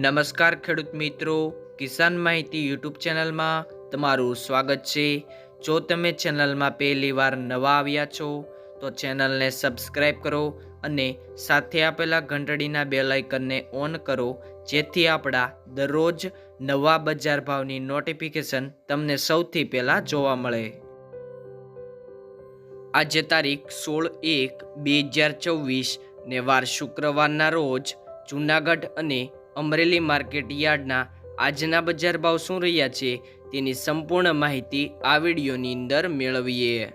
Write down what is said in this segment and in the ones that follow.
નમસ્કાર ખેડૂત મિત્રો, કિસાન માહિતી યુટ્યુબ ચેનલમાં તમારું સ્વાગત છે. જો તમે ચેનલમાં પહેલી વાર નવા આવ્યા છો, તો ચેનલને સબસ્ક્રાઈબ કરો અને સાથે આપેલા ઘંટડીના બેલ આઇકનને ઓન કરો, જેથી આપણા દરરોજ નવા બજાર ભાવની નોટિફિકેશન તમને સૌથી પહેલાં જોવા મળે. આજે તારીખ સોળ એક બે હજાર ચોવીસ ને વાર શુક્રવારના રોજ જૂનાગઢ અને અમરેલી માર્કેટ યાર્ડના આજના બજાર ભાવ શું રહ્યા છે તેની સંપૂર્ણ માહિતી આ વિડીયોની અંદર મેળવીએ.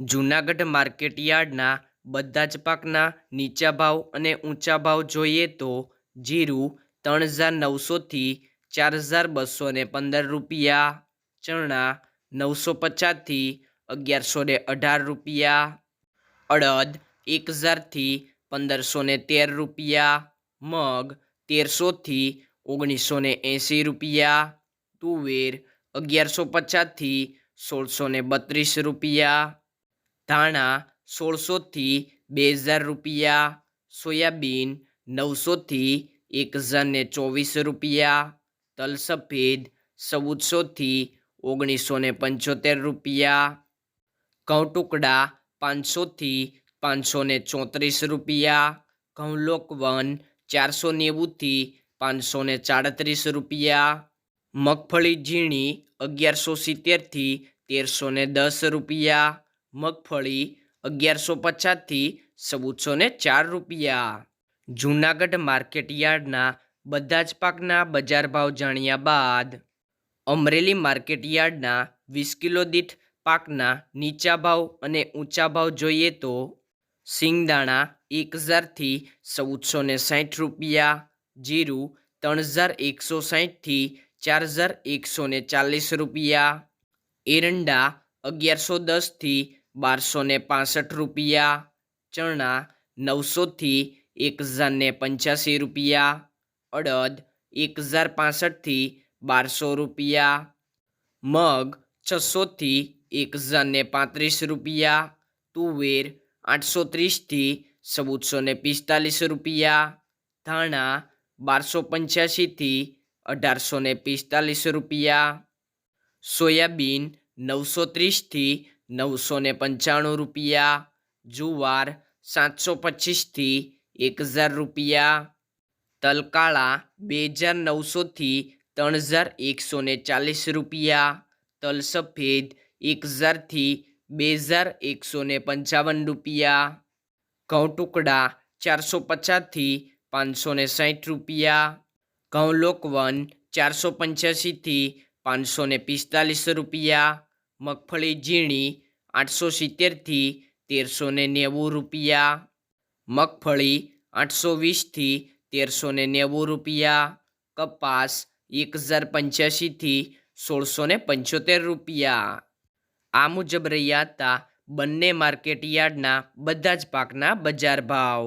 જૂનાગઢ માર્કેટ યાર્ડના બધા જ પાકના નીચા ભાવ અને ઊંચા ભાવ જોઈએ તો જીરું ત્રણ હજાર નવસોથી ચાર હજાર બસો ને પંદર રૂપિયા, ચણા નવસો પચાસથી અગિયારસો ને અઢાર રૂપિયા, અડદ એક હજારથી પંદરસો ને તેર રૂપિયા મગ તેરસોથી ઓગણીસો ને એંસી રૂપિયા, તુવેર અગિયારસો પચાસથી સોળસો ને બત્રીસ રૂપિયા, ધાણા સોળસોથી બે હજાર રૂપિયા, સોયાબીન નવસોથી એક હજાર ને ચોવીસ રૂપિયા તલ સફેદ ચૌદસોથી ઓગણીસો ને પંચોતેર રૂપિયા, ઘઉં ટુકડા પાંચસોથી પાંચસો ને ચોત્રીસ રૂપિયા, ઘઉં લોકવન ચારસો નેવુંથી પાંચસો ને ચાડત્રીસ રૂપિયા. મગફળી ઝીણી અગિયારસો સિત્તેરથી તેરસો ને દસ રૂપિયા. મગફળી અગિયારસો પચાસથી ચૌદસો ને ચાર રૂપિયા. જૂનાગઢ માર્કેટ યાર્ડના બધા જ પાકના બજાર ભાવ જાણ્યા બાદ, અમરેલી માર્કેટ યાર્ડના વીસ કિલો દીઠ પાકના નીચા ભાવ અને ઊંચા ભાવ જોઈએ તો સિંગદાણા એક હજારથી ચૌદસો ને સાઠ રૂપિયા, જીરું ત્રણ હજાર એકસો સાઠથી ચાર હજાર એકસો ને ચાલીસ રૂપિયા, એરંડા અગિયારસો દસથી બારસો ને પાસઠ રૂપિયા, ચણા નવસોથી એક હજાર ને પંચ્યાસી રૂપિયા, અડદ એક હજાર પાસઠથી બારસો રૂપિયા, મગ છસોથી એક હજાર ને પાંત્રીસ રૂપિયા, તુવેર આઠસો ત્રીસથી ચૌદસો ને પિસ્તાલીસ રૂપિયા. ધાણા બારસો પંચ્યાસીથી અઢારસો ને પિસ્તાલીસ રૂપિયા. સોયાબીન નવસો ત્રીસથી નવસો ને પંચાણું રૂપિયા. જુવાર સાતસો પચીસથી એક હજાર રૂપિયા. તલકાળા બે હજાર નવસોથી ત્રણ હજાર એકસો ચાલીસ રૂપિયા. તલ સફેદ એક હજારથી બે હજાર એકસો ને પંચાવન રૂપિયા. ઘઉં ટુકડા ચારસો પચાસથી પાંચસો ને સાઠ રૂપિયા. ઘઉં લોકવન ચારસો પંચ્યાસીથી પાંચસો ને પિસ્તાલીસ રૂપિયા. મગફળી ઝીણી આઠસો સિત્તેરથી તેરસો ને નેવું રૂપિયા. મગફળી આઠસો વીસથી તેરસો ને નેવું રૂપિયા. કપાસ એક હજાર પંચ્યાસીથી સોળસો ને પંચોતેર રૂપિયા. આ મુજબ રહ્યા હતા બંને માર્કેટ યાર્ડના બધા જ પાકના બજાર ભાવ.